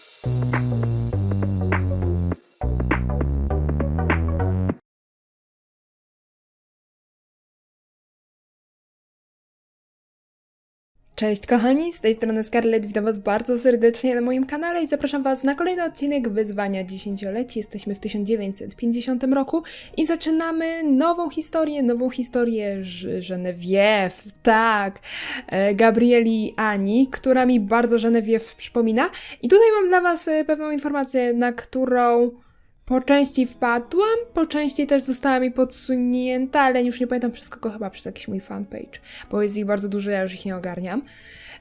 Thank you. Cześć kochani, z tej strony Scarlett, witam was bardzo serdecznie na moim kanale i zapraszam was na kolejny odcinek Wyzwania Dziesięcioleci. Jesteśmy w 1950 roku i zaczynamy nową historię, nową historię Genevieve, tak, e, Gabrieli Ani, która mi bardzo Genevieve przypomina. I tutaj mam dla was e, pewną informację, na którą po części wpadłam, po części też została mi podsunięta, ale już nie pamiętam przez kogo, chyba przez jakiś mój fanpage, bo jest ich bardzo dużo, ja już ich nie ogarniam.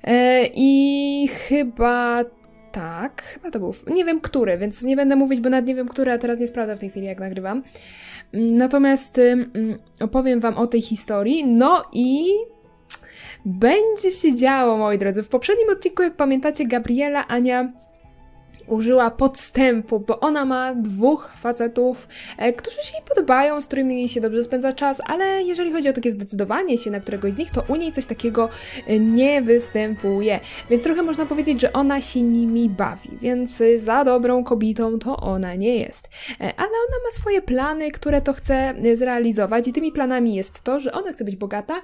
E, I chyba tak, chyba to był, nie wiem który, więc nie będę mówić, bo nawet nie wiem który, a teraz nie sprawdzę w tej chwili, jak nagrywam. Natomiast opowiem wam o tej historii, no i będzie się działo, moi drodzy. W poprzednim odcinku, jak pamiętacie, Gabriela, Ania użyła podstępu, bo ona ma dwóch facetów, e, którzy się jej podobają, z którymi się dobrze spędza czas, ale jeżeli chodzi o takie zdecydowanie się na któregoś z nich, to u niej coś takiego e, nie występuje. Więc trochę można powiedzieć, że ona się nimi bawi, więc e, za dobrą kobietą to ona nie jest. Ale ona ma swoje plany, które to chce zrealizować i tymi planami jest to, że ona chce być bogata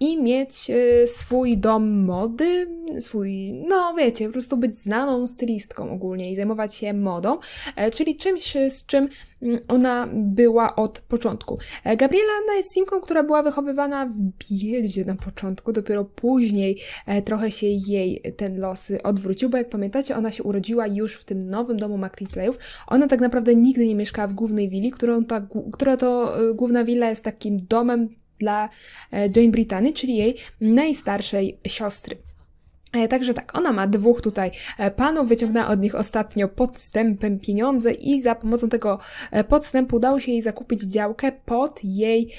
i mieć e, swój dom mody, swój, no wiecie, po prostu być znaną stylistką ogólnie i zajmować się modą, e, czyli czymś, e, z czym mm, ona była od początku. E, Gabriela Anna jest simką, która była wychowywana w biedzie na początku, dopiero później e, trochę się jej ten los odwrócił, bo jak pamiętacie, ona się urodziła już w tym nowym domu McTinsleyów. Ona tak naprawdę nigdy nie mieszkała w głównej willi, którą ta, która to e, główna willa jest takim domem dla Jane Brittany, czyli jej najstarszej siostry. E, Także tak, ona ma dwóch tutaj e, panów, wyciągnęła od nich ostatnio podstępem pieniądze i za pomocą tego e, podstępu udało się jej zakupić działkę pod jej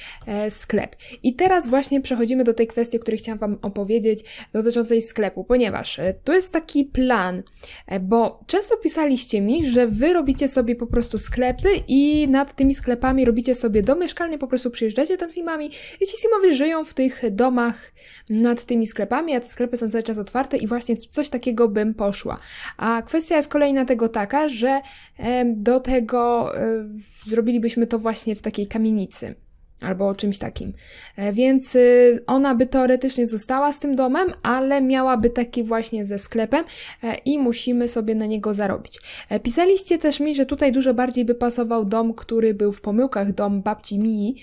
sklep. I teraz właśnie przechodzimy do tej kwestii, o której chciałam Wam opowiedzieć, dotyczącej sklepu, ponieważ tu jest taki plan, bo często pisaliście mi, że Wy robicie sobie po prostu sklepy i nad tymi sklepami robicie sobie dom mieszkalny, po prostu przyjeżdżacie tam z simami i ci simowie żyją w tych domach nad tymi sklepami, a te sklepy są cały czas otwarte i właśnie coś takiego bym poszła. A kwestia jest kolejna tego taka, że do tego e, zrobilibyśmy to właśnie w takiej kamienicy. Albo czymś takim. E, Więc y, ona by teoretycznie została z tym domem, ale miałaby taki właśnie ze sklepem e, i musimy sobie na niego zarobić. E, Pisaliście też mi, że tutaj dużo bardziej by pasował dom, który był w pomyłkach, dom babci Mii,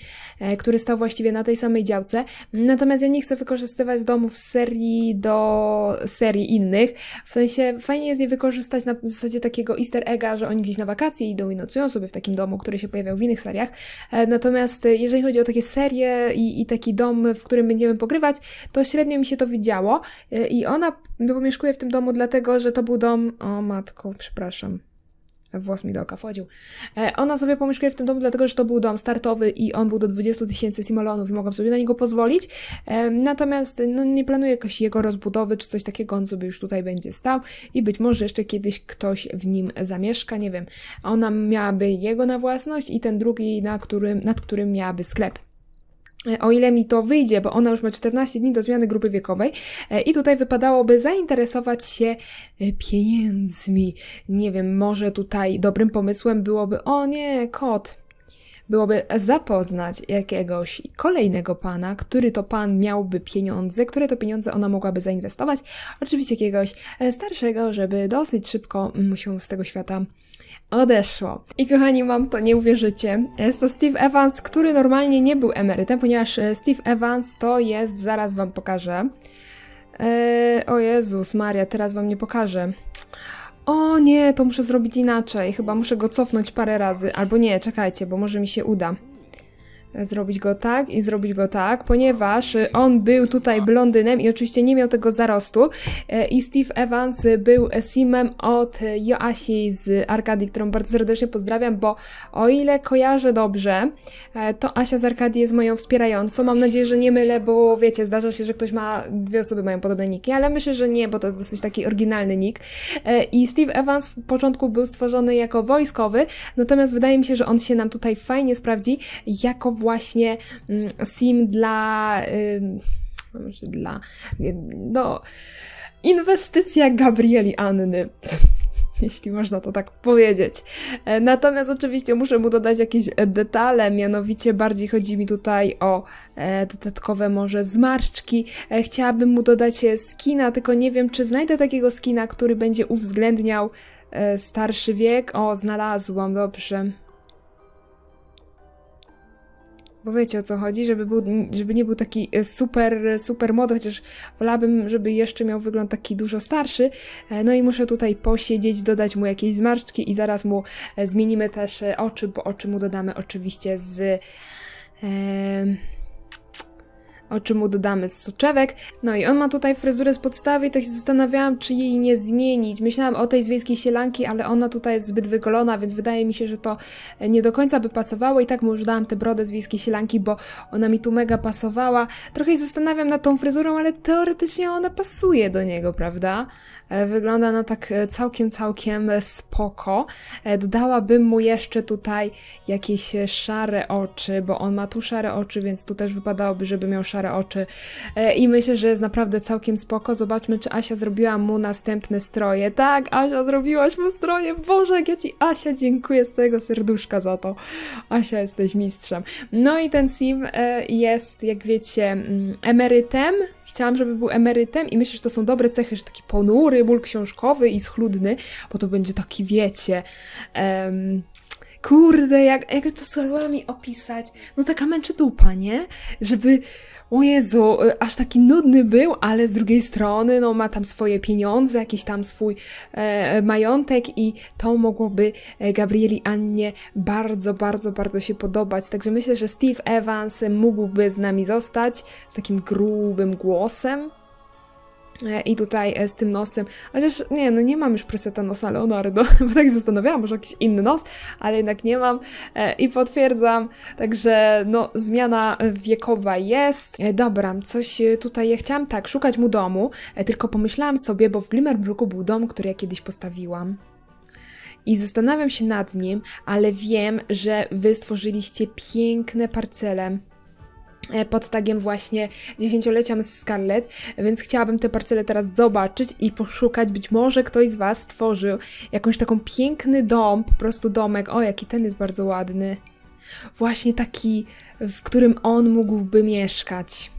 który stał właściwie na tej samej działce. Natomiast ja nie chcę wykorzystywać domów z serii do serii innych. W sensie fajnie jest je wykorzystać na zasadzie takiego easter egga, że oni gdzieś na wakacje idą i nocują sobie w takim domu, który się pojawiał w innych seriach. Natomiast jeżeli chodzi o takie serie i, i taki dom, w którym będziemy pogrywać, to średnio mi się to widziało. E, I ona pomieszkuje w tym domu dlatego, że to był dom... O matko, przepraszam. Włos mi do oka wchodził. E, Ona sobie pomieszkuje w tym domu, dlatego że to był dom startowy i on był do 20 tysięcy simolonów i mogłam sobie na niego pozwolić. Natomiast no, nie planuję jakoś jego rozbudowy czy coś takiego, on sobie już tutaj będzie stał i być może jeszcze kiedyś ktoś w nim zamieszka, nie wiem. Ona miałaby jego na własność i ten drugi, na którym, nad którym miałaby sklep. O ile mi to wyjdzie, bo ona już ma 14 dni do zmiany grupy wiekowej e, i tutaj wypadałoby zainteresować się e, pieniędzmi. Nie wiem, może tutaj dobrym pomysłem byłoby, o nie, kot. Byłoby zapoznać jakiegoś kolejnego pana, który to pan miałby pieniądze, które to pieniądze ona mogłaby zainwestować. Oczywiście jakiegoś e, starszego, żeby dosyć szybko mu się z tego świata odeszło. I kochani, mam to, nie uwierzycie. Jest to Steve Evans, który normalnie nie był emerytem, ponieważ e, Steve Evans to jest, zaraz wam pokażę. Eee, o Jezus Maria, teraz wam nie pokażę. O nie, to muszę zrobić inaczej. Chyba muszę go cofnąć parę razy. Albo nie, czekajcie, bo może mi się uda. Zrobić go tak i zrobić go tak, ponieważ y, on był tutaj blondynem i oczywiście nie miał tego zarostu. E, I Steve Evans był simem od Joasi z Arkadii, którą bardzo serdecznie pozdrawiam, bo o ile kojarzę dobrze, e, to Asia z Arkadii jest moją wspierającą. Mam nadzieję, że nie mylę, bo wiecie, zdarza się, że ktoś ma, dwie osoby mają podobne niki, ale myślę, że nie, bo to jest dosyć taki oryginalny nick. E, I Steve Evans w początku był stworzony jako wojskowy, natomiast wydaje mi się, że on się nam tutaj fajnie sprawdzi jako właśnie mm, sim dla. dla. No. Inwestycja Gabrieli Anny. jeśli można to tak powiedzieć. E, Natomiast oczywiście muszę mu dodać jakieś detale, mianowicie bardziej chodzi mi tutaj o e, dodatkowe może zmarszczki. E, chciałabym mu dodać skina, tylko nie wiem, czy znajdę takiego skina, który będzie uwzględniał starszy wiek. O, znalazłam, dobrze. Bo wiecie o co chodzi, żeby, był, żeby nie był taki e, super, super młody, chociaż wolałabym, żeby jeszcze miał wygląd taki dużo starszy. E, No i muszę tutaj posiedzieć, dodać mu jakieś zmarszczki i zaraz mu e, zmienimy też oczy, bo oczy mu dodamy oczywiście z... em, Oczy mu dodamy z soczewek. No i on ma tutaj fryzurę z podstawy i tak się zastanawiałam, czy jej nie zmienić. Myślałam o tej z wiejskiej sielanki, ale ona tutaj jest zbyt wygolona, więc wydaje mi się, że to e, nie do końca by pasowało i tak mu już dałam tę brodę z wiejskiej sielanki, bo ona mi tu mega pasowała. Trochę się zastanawiam nad tą fryzurą, ale teoretycznie ona pasuje do niego, prawda? E, Wygląda na tak e, całkiem, całkiem spoko. E, Dodałabym mu jeszcze tutaj jakieś szare oczy, bo on ma tu szare oczy, więc tu też wypadałoby, żeby miał szare oczy. I myślę, że jest naprawdę całkiem spoko. Zobaczmy, czy Asia zrobiła mu następne stroje. Tak, Asia, zrobiłaś mu stroje. Boże, jak ja ci, Asia, dziękuję z całego serduszka za to. Asia, jesteś mistrzem. No i ten Sim jest, jak wiecie, mm, emerytem. Chciałam, żeby był emerytem i myślę, że to są dobre cechy, że taki ponury, ból książkowy i schludny, bo to będzie taki, wiecie, em, kurde, jak, jak to słowami opisać? No taka męczy dupa, nie? Żeby, o Jezu, y, aż taki nudny był, ale z drugiej strony, no ma tam swoje pieniądze, jakiś tam swój e, majątek i to mogłoby e, Gabrieli Annie bardzo, bardzo, bardzo się podobać. Także myślę, że Steve Evans mógłby z nami zostać z takim grubym głosem. E, I tutaj e, z tym nosem, chociaż nie, no nie mam już preseta nosa Leonardo, bo tak zastanawiałam, może jakiś inny nos, ale jednak nie mam E, i potwierdzam, także no zmiana wiekowa jest. Dobra, coś tutaj ja chciałam tak, szukać mu domu, tylko pomyślałam sobie, bo w Glimmerbrooku był dom, który ja kiedyś postawiłam. I zastanawiam się nad nim, ale wiem, że wy stworzyliście piękne parcele pod tagiem właśnie dziesięciolecia Miss Scarlett, więc chciałabym te parcele teraz zobaczyć i poszukać. Być może ktoś z Was stworzył jakąś taką piękny dom, po prostu domek. O, jaki ten jest bardzo ładny. Właśnie taki, w którym on mógłby mieszkać.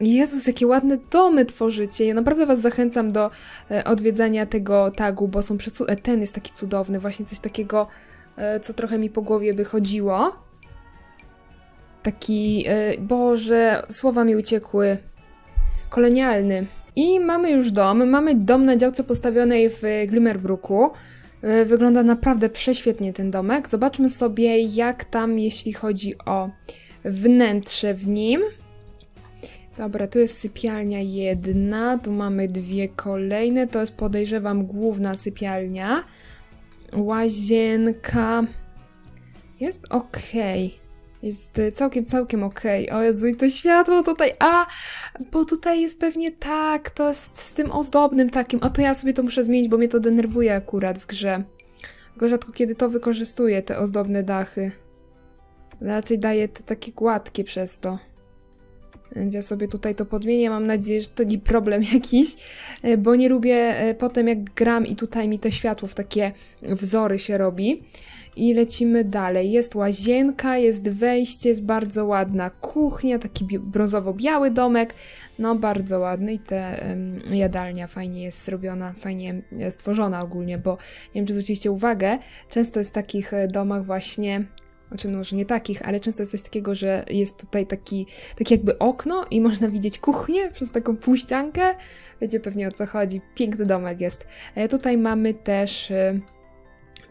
Jezus, jakie ładne domy tworzycie. Ja naprawdę Was zachęcam do e, odwiedzania tego tagu, bo są przecu- e, Ten jest taki cudowny, właśnie coś takiego, e, co trochę mi po głowie by chodziło. Taki, e, Boże, słowa mi uciekły. Kolonialny. I mamy już dom. Mamy dom na działce postawionej w Glimmerbrooku. E, Wygląda naprawdę prześwietnie ten domek. Zobaczmy sobie, jak tam, jeśli chodzi o wnętrze w nim. Dobra, tu jest sypialnia jedna, tu mamy dwie kolejne, to jest podejrzewam główna sypialnia. Łazienka jest ok. Jest y, całkiem, całkiem ok. O Jezu, i to światło tutaj, a, bo tutaj jest pewnie tak, to jest z tym ozdobnym takim, a to ja sobie to muszę zmienić, bo mnie to denerwuje akurat w grze. Tylko rzadko kiedy to wykorzystuję, te ozdobne dachy. Raczej daje te takie gładkie przez to. Więc ja sobie tutaj to podmienię. Mam nadzieję, że to nie problem jakiś, bo nie lubię e, potem jak gram i tutaj mi to światło w takie wzory się robi. I lecimy dalej. Jest łazienka, jest wejście, jest bardzo ładna kuchnia, taki bi- brązowo-biały domek. No, bardzo ładny i te jadalnia fajnie jest zrobiona, fajnie e, stworzona ogólnie, bo nie wiem, czy zwróciliście uwagę, często jest w takich e, domach właśnie znaczy no może nie takich, ale często jest coś takiego, że jest tutaj taki, takie jakby okno i można widzieć kuchnię przez taką półściankę. Wiecie pewnie o co chodzi. Piękny domek jest. E, tutaj mamy też e,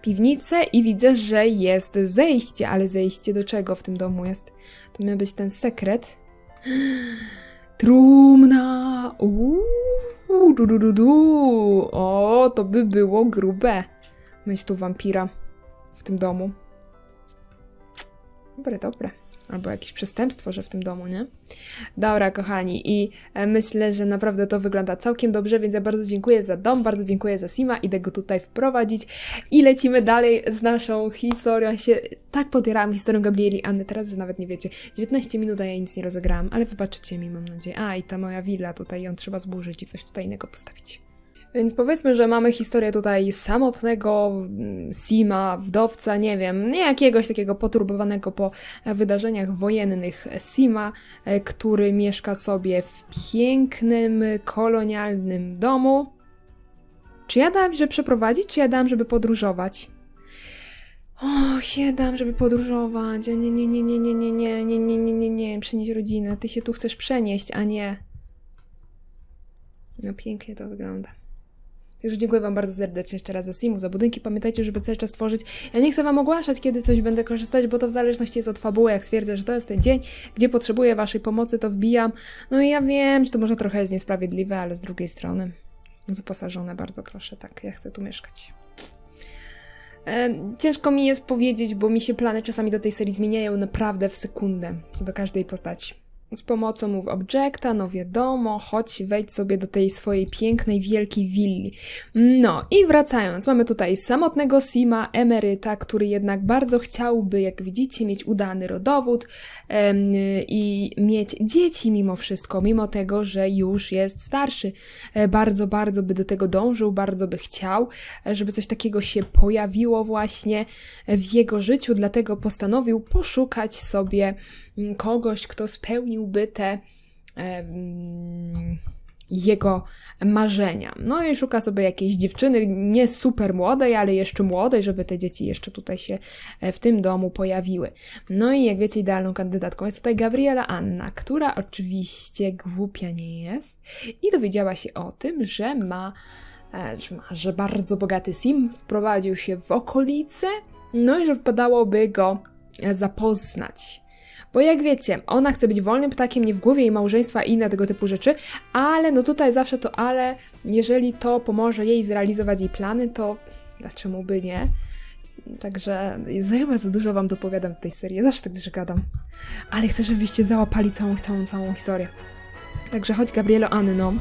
piwnicę i widzę, że jest zejście, ale zejście do czego w tym domu jest? To miał być ten sekret. Trumna! Uuu, du, du, du, du. O, to by było grube. Mieć tu wampira w tym domu. Dobre, dobre. Albo jakieś przestępstwo, że w tym domu, nie? Dobra, kochani, i e, myślę, że naprawdę to wygląda całkiem dobrze, więc ja bardzo dziękuję za dom, bardzo dziękuję za Sima, idę go tutaj wprowadzić i lecimy dalej z naszą historią. Ja się tak podierałam historią Gabrieli Anny teraz, że nawet nie wiecie. 19 minut, a ja nic nie rozegrałam, ale wybaczycie mi, mam nadzieję. A, i ta moja willa tutaj, ją trzeba zburzyć i coś tutaj innego postawić. Więc powiedzmy, że mamy historię tutaj samotnego mm, Sima, wdowca, nie wiem, nie jakiegoś takiego poturbowanego po wydarzeniach wojennych Sima, e, który mieszka sobie w pięknym, kolonialnym domu. Czy ja dałam, żeby przeprowadzić, czy ja dałam, żeby podróżować? O, dałam, żeby podróżować. A nie, nie, nie, nie, nie, nie, nie, nie, nie, nie, nie, nie, przenieść rodzinę. Ty się tu chcesz przenieść, a nie. No pięknie to wygląda. Także dziękuję Wam bardzo serdecznie jeszcze raz za Simu, za budynki. Pamiętajcie, żeby cały czas tworzyć. Ja nie chcę Wam ogłaszać, kiedy coś będę korzystać, bo to w zależności jest od fabuły. Jak stwierdzę, że to jest ten dzień, gdzie potrzebuję Waszej pomocy, to wbijam. No i ja wiem, że to może trochę jest niesprawiedliwe, ale z drugiej strony wyposażone bardzo proszę, tak, ja chcę tu mieszkać. E, ciężko mi jest powiedzieć, bo mi się plany czasami do tej serii zmieniają naprawdę w sekundę, co do każdej postaci. Z pomocą move objecta, no wiadomo, chodź, wejdź sobie do tej swojej pięknej, wielkiej willi. No i wracając, mamy tutaj samotnego Sima, emeryta, który jednak bardzo chciałby, jak widzicie, mieć udany rodowód em, i mieć dzieci mimo wszystko, mimo tego, że już jest starszy. E, bardzo, bardzo by do tego dążył, bardzo by chciał, e, żeby coś takiego się pojawiło właśnie w jego życiu, dlatego postanowił poszukać sobie kogoś, kto spełniłby te jego marzenia. No i szuka sobie jakiejś dziewczyny, nie super młodej, ale jeszcze młodej, żeby te dzieci jeszcze tutaj się e, w tym domu pojawiły. No i jak wiecie, idealną kandydatką jest tutaj Gabriela Anna, która oczywiście głupia nie jest i dowiedziała się o tym, że ma, e, że, bardzo bogaty sim wprowadził się w okolice, no i że wypadałoby go e, zapoznać. Bo jak wiecie, ona chce być wolnym ptakiem, nie w głowie jej małżeństwa i inne tego typu rzeczy, ale no tutaj zawsze to ale, jeżeli to pomoże jej zrealizować jej plany, to dlaczego by nie? Także chyba za dużo wam dopowiadam w tej serii. Ja zawsze tak dużo gadam. Ale chcę, żebyście załapali całą, całą, całą historię. Także chodź Gabrielo Anno.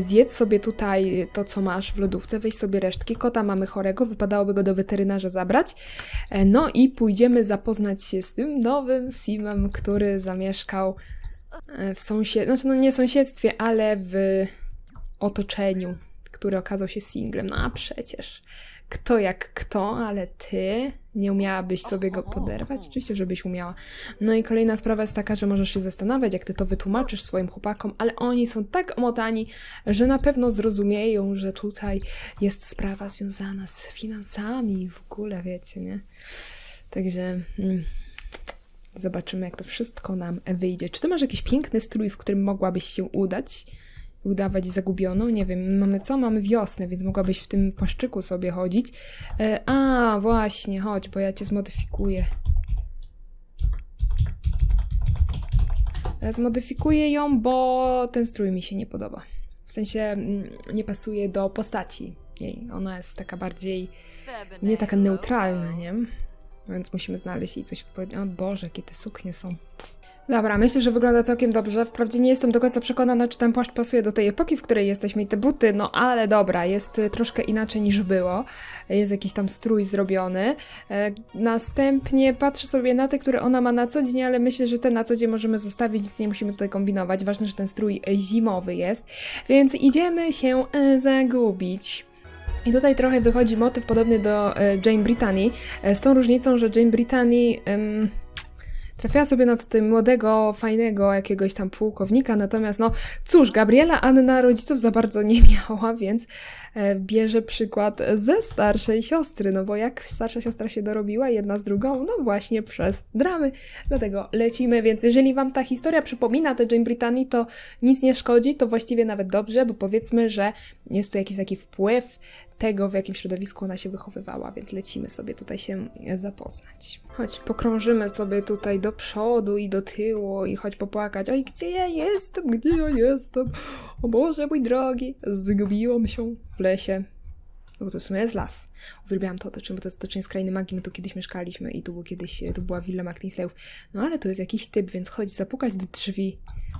Zjedz sobie tutaj to, co masz w lodówce, weź sobie resztki. Kota mamy chorego, wypadałoby go do weterynarza zabrać. E, no i pójdziemy zapoznać się z tym nowym Simem, który zamieszkał e, w sąsiedztwie, znaczy no nie sąsiedztwie, ale w otoczeniu, który okazał się singlem. No a przecież kto jak kto, ale ty nie umiałabyś sobie go poderwać? Oczywiście, żebyś umiała. No i kolejna sprawa jest taka, że możesz się zastanawiać, jak ty to wytłumaczysz swoim chłopakom, ale oni są tak omotani, że na pewno zrozumieją, że tutaj jest sprawa związana z finansami w ogóle, wiecie, nie? Także... Mm, zobaczymy, jak to wszystko nam wyjdzie. Czy ty masz jakiś piękny strój, w którym mogłabyś się udać? Udawać zagubioną. Nie wiem, mamy co? Mamy wiosnę, więc mogłabyś w tym płaszczyku sobie chodzić. E, a, właśnie, chodź, bo ja cię zmodyfikuję. E, zmodyfikuję ją, bo ten strój mi się nie podoba. W sensie mm, nie pasuje do postaci jej. Ona jest taka bardziej, nie taka neutralna, nie? Więc musimy znaleźć jej coś odpowiedniego. O Boże, jakie te suknie są. Dobra, myślę, że wygląda całkiem dobrze. Wprawdzie nie jestem do końca przekonana, czy ten płaszcz pasuje do tej epoki, w której jesteśmy i te buty, no ale dobra, jest y, troszkę inaczej niż było. Jest jakiś tam strój zrobiony. E, następnie patrzę sobie na te, które ona ma na co dzień, ale myślę, że te na co dzień możemy zostawić, nic nie musimy tutaj kombinować. Ważne, że ten strój zimowy jest. Więc idziemy się e, zagubić. I tutaj trochę wychodzi motyw podobny do e, Jane Brittany, z tą różnicą, że Jane Brittany... Um, Trafiła sobie na tutaj młodego, fajnego jakiegoś tam pułkownika, natomiast no cóż, Gabriela Anna rodziców za bardzo nie miała, więc bierze przykład ze starszej siostry, no bo jak starsza siostra się dorobiła jedna z drugą, no właśnie przez dramy. Dlatego lecimy, więc jeżeli Wam ta historia przypomina te Jane Brittany, to nic nie szkodzi, to właściwie nawet dobrze, bo powiedzmy, że jest to jakiś taki wpływ tego, w jakim środowisku ona się wychowywała, więc lecimy sobie tutaj się zapoznać. Choć pokrążymy sobie tutaj do przodu i do tyłu i choć popłakać, oj gdzie ja jestem, gdzie ja jestem, o Boże mój drogi, zgubiłam się w lesie. No bo to w sumie jest las. Uwielbiałam to otoczenie, bo to jest otoczenie z krainy magii. My tu kiedyś mieszkaliśmy i tu był kiedyś, tu była willa McNisleyów. No ale tu jest jakiś typ, więc chodź zapukać do drzwi.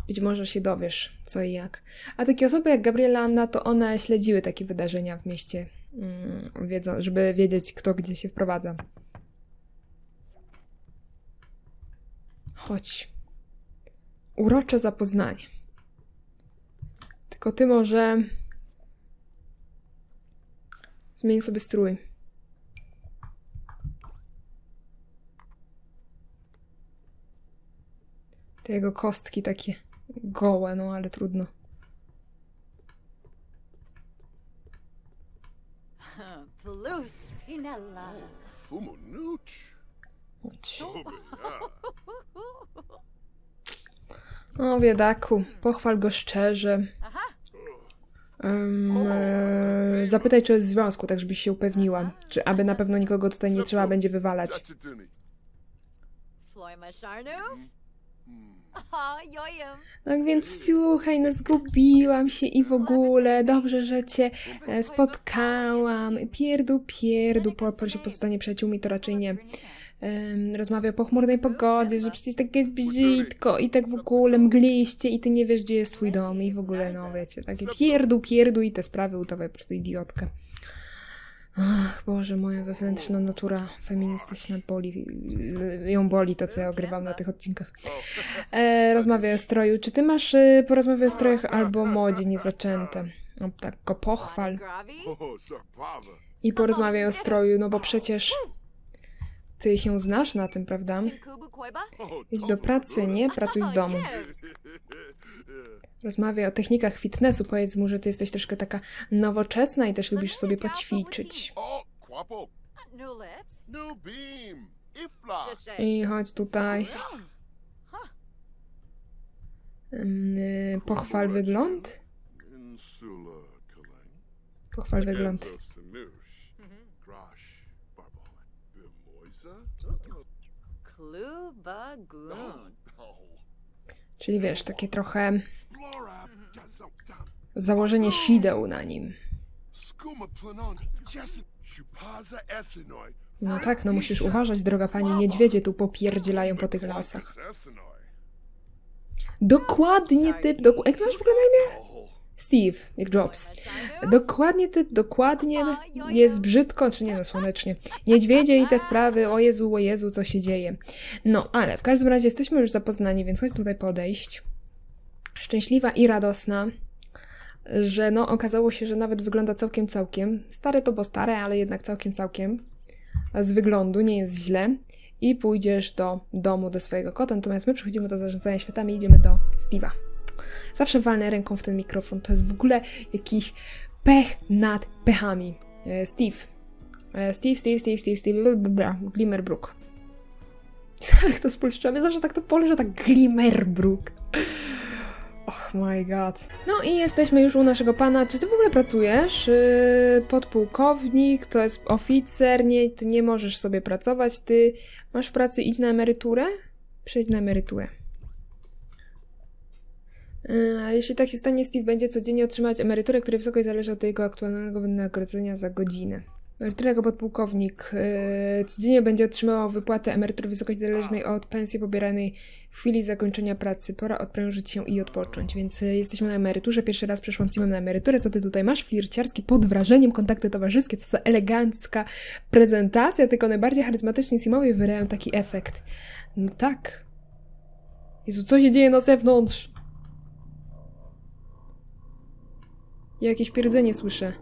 Być może się dowiesz, co i jak. A takie osoby jak Gabriela Anna, to one śledziły takie wydarzenia w mieście, mm, wiedzą, żeby wiedzieć, kto gdzie się wprowadza. Chodź. Urocze zapoznanie. Tylko ty może... Zmień sobie strój. Te jego kostki takie gołe, no ale trudno. Plus Pinella. Ja. O, biedaku, pochwal go szczerze. E, zapytaj, czy jest w związku, tak żebyś się upewniła. Czy aby na pewno nikogo tutaj nie trzeba będzie wywalać. Tak więc słuchaj, no zgubiłam się i w ogóle dobrze, że cię e, spotkałam. Pierdu, pierdu, po się pozostanie przyjaciółmi, to raczej nie. Rozmawia o pochmurnej pogodzie, że przecież tak jest brzydko i tak w ogóle mgliście i ty nie wiesz, gdzie jest twój dom i w ogóle, no wiecie, takie pierdu, pierdu i te sprawy udawaj po prostu idiotkę. Ach, Boże, moja wewnętrzna natura feministyczna boli, ją boli to, co ja ogrywam na tych odcinkach. E, rozmawia o stroju. Czy ty masz e, porozmawiać o strojach albo modzie niezaczęte? O, tak go pochwal i porozmawiaj o stroju, no bo przecież ty się znasz na tym, prawda? Idź do pracy, nie? Pracuj z domu. Rozmawiaj o technikach fitnessu. Powiedz mu, że ty jesteś troszkę taka nowoczesna i też lubisz sobie poćwiczyć. I chodź tutaj. Y, pochwal wygląd. Pochwal wygląd. Czyli wiesz, takie trochę założenie sideł na nim. No tak, no musisz uważać, droga pani, niedźwiedzie tu popierdzielają po tych lasach. Dokładnie typ, doku- jak masz w ogóle na imię? Steve, jak Jobs. Dokładnie typ, dokładnie jest brzydko, czy nie no, słonecznie. Niedźwiedzie i te sprawy, o Jezu, o Jezu, co się dzieje. No, ale w każdym razie jesteśmy już zapoznani, więc chodź tutaj podejść. Szczęśliwa i radosna, że no okazało się, że nawet wygląda całkiem, całkiem. Stare to bo stare, ale jednak całkiem, całkiem. Z wyglądu nie jest źle. I pójdziesz do domu, do swojego kota, natomiast my przechodzimy do zarządzania światami i idziemy do Steve'a. Zawsze walnę ręką w ten mikrofon. To jest w ogóle jakiś pech nad pechami. E, Steve. E, Steve, Steve, Steve, Steve, Steve, blablabla. Glimmerbrook. Jak to spolszczamy? Zawsze tak to polżę, tak Glimmerbrook. Oh my god. No i jesteśmy już u naszego pana. Czy ty w ogóle pracujesz? Yy, podpułkownik, to jest oficer, nie, ty nie możesz sobie pracować. Ty masz w pracy, idź na emeryturę? Przejdź na emeryturę. A jeśli tak się stanie, Steve będzie codziennie otrzymać emeryturę, której wysokość zależy od jego aktualnego wynagrodzenia za godzinę. Emerytura jako podpułkownik yy, codziennie będzie otrzymywał wypłatę emerytury wysokości zależnej od pensji pobieranej w chwili zakończenia pracy. Pora odprężyć się i odpocząć, więc yy, jesteśmy na emeryturze. Pierwszy raz przeszłam z na emeryturę. Co ty tutaj masz? Flirciarski pod wrażeniem, kontakty towarzyskie, co za elegancka prezentacja, tylko najbardziej charyzmatyczni Simowie wyrają taki efekt. No tak. Jezu, co się dzieje na zewnątrz? Ja jakieś pierdzenie słyszę.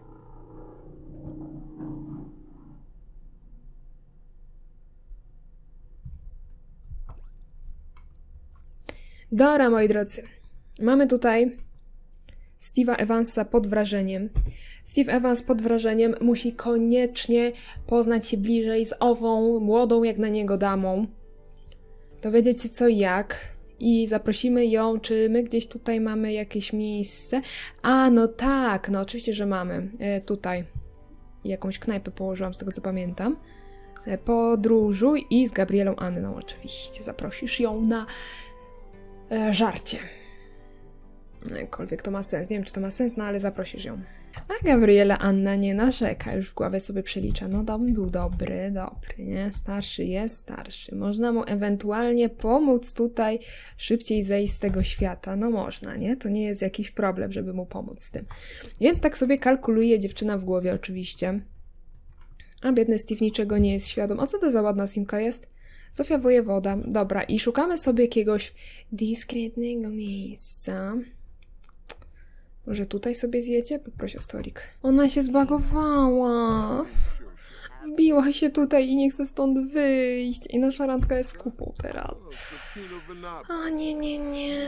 Dobra, moi drodzy. Mamy tutaj Steve'a Evansa pod wrażeniem. Steve Evans pod wrażeniem musi koniecznie poznać się bliżej z ową młodą jak na niego damą. Dowiedzieć się co i jak. I zaprosimy ją, czy my gdzieś tutaj mamy jakieś miejsce. A, no tak, no oczywiście, że mamy. E, tutaj jakąś knajpę położyłam, z tego co pamiętam. E, podróżuj i z Gabrielą Anną oczywiście. Zaprosisz ją na e, żarcie. Jakkolwiek to ma sens. Nie wiem, czy to ma sens, no ale zaprosisz ją. A Gabriela Anna nie narzeka, już w głowie sobie przelicza. No dom był dobry, dobry, nie? Starszy jest starszy. Można mu ewentualnie pomóc tutaj szybciej zejść z tego świata. No można, nie? To nie jest jakiś problem, żeby mu pomóc z tym. Więc tak sobie kalkuluje dziewczyna w głowie oczywiście. A biedny Steve niczego nie jest świadom. A co to za ładna simka jest? Zofia Wojewoda. Dobra, i szukamy sobie jakiegoś dyskretnego miejsca. Może tutaj sobie zjecie? Poproś o stolik. Ona się zbagowała. Wbiła się tutaj i nie chce stąd wyjść. I nasza randka jest kupą teraz. O nie, nie, nie.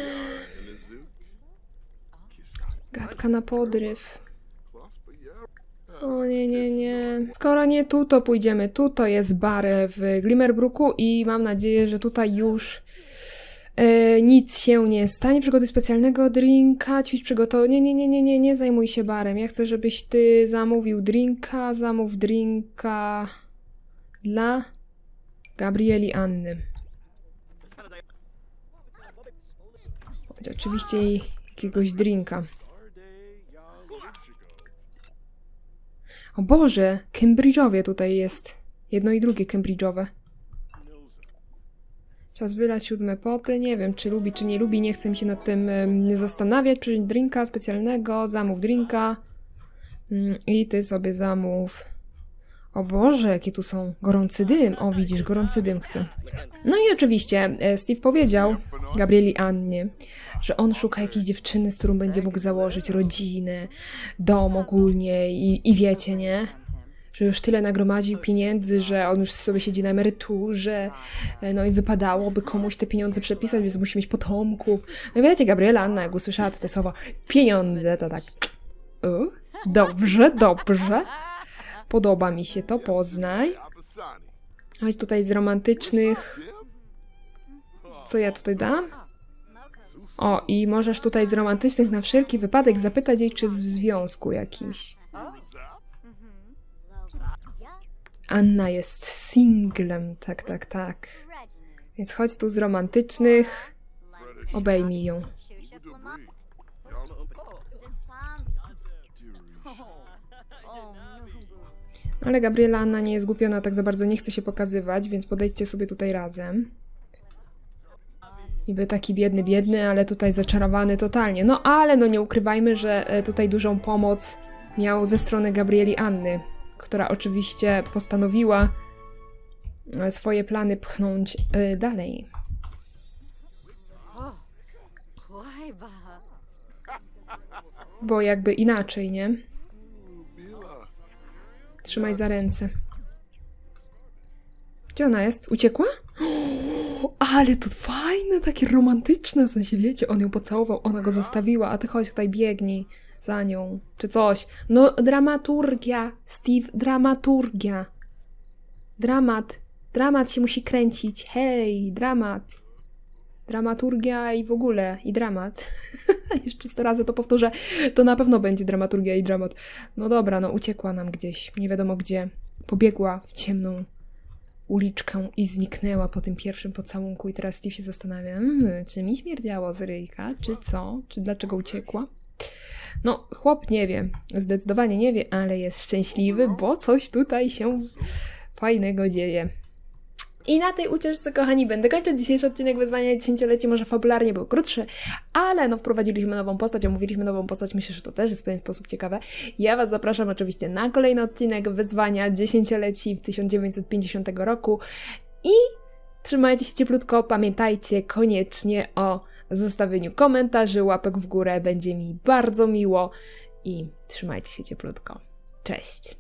Gadka na podryw. O nie, nie, nie. Skoro nie tu, to pójdziemy tu. To jest bar w Glimmerbrooku i mam nadzieję, że tutaj już nic się nie stanie. Przygotuj specjalnego drinka, ćwicz przygotowanie. Nie, nie, nie, nie, nie, nie zajmuj się barem. Ja chcę, żebyś ty zamówił drinka, zamów drinka dla Gabrieli Anny. Oczywiście jej jakiegoś drinka. O Boże, Cambridge'owie tutaj jest. Jedno i drugie Cambridge'owe. Czas wylać siódme poty. Nie wiem, czy lubi, czy nie lubi. Nie chcę mi się nad tym zastanawiać. Przyjąć drinka specjalnego. Zamów drinka. Mm, I ty sobie zamów. O Boże, jakie tu są. Gorący dym. O, widzisz, gorący dym chcę. No i oczywiście e, Steve powiedział Gabrieli Annie, że on szuka jakiejś dziewczyny, z którą będzie mógł założyć rodzinę, dom ogólnie i, i wiecie, nie? Że już tyle nagromadził pieniędzy, że on już sobie siedzi na emeryturze, e, no i wypadałoby komuś te pieniądze przepisać, więc musi mieć potomków. No i wiecie, Gabriela Anna, jak usłyszała te słowo pieniądze, to tak dobrze, dobrze. Podoba mi się to, poznaj. Chodź tutaj z romantycznych. Co ja tutaj dam? O, i możesz tutaj z romantycznych na wszelki wypadek zapytać jej, czy w związku jakimś. Anna jest singlem, tak, tak, tak. Więc chodź tu z romantycznych. Obejmij ją. Ale Gabriela Anna nie jest głupiona, tak za bardzo nie chce się pokazywać, więc podejdźcie sobie tutaj razem. Niby taki biedny, biedny, ale tutaj zaczarowany totalnie. No ale no nie ukrywajmy, że e, tutaj dużą pomoc miał ze strony Gabrieli Anny, która oczywiście postanowiła e, swoje plany pchnąć e, dalej. Bo jakby inaczej, nie? Trzymaj za ręce. Gdzie ona jest? Uciekła? Ale to fajne, takie romantyczne, w sensie wiecie, on ją pocałował, ona go zostawiła, a ty chodź tutaj biegnij za nią, czy coś. No, dramaturgia, Steve, dramaturgia. Dramat, dramat się musi kręcić, hej, dramat. Dramaturgia i w ogóle, i dramat. Jeszcze sto razy to powtórzę, to na pewno będzie dramaturgia i dramat. No dobra, no uciekła nam gdzieś, nie wiadomo gdzie. Pobiegła w ciemną uliczkę i zniknęła po tym pierwszym pocałunku i teraz Steve się zastanawia, hmm, czy mi śmierdziało z ryjka, czy co, czy dlaczego uciekła. No, chłop nie wie, zdecydowanie nie wie, ale jest szczęśliwy, bo coś tutaj się fajnego dzieje. I na tej ucieczce, kochani, będę kończyć dzisiejszy odcinek wyzwania dziesięcioleci. Może fabularnie był krótszy, ale no wprowadziliśmy nową postać, omówiliśmy nową postać. Myślę, że to też jest w pewien sposób ciekawe. Ja Was zapraszam oczywiście na kolejny odcinek wyzwania dziesięcioleci w 1950 roku i trzymajcie się cieplutko. Pamiętajcie koniecznie o zostawieniu komentarzy, łapek w górę. Będzie mi bardzo miło i trzymajcie się cieplutko. Cześć!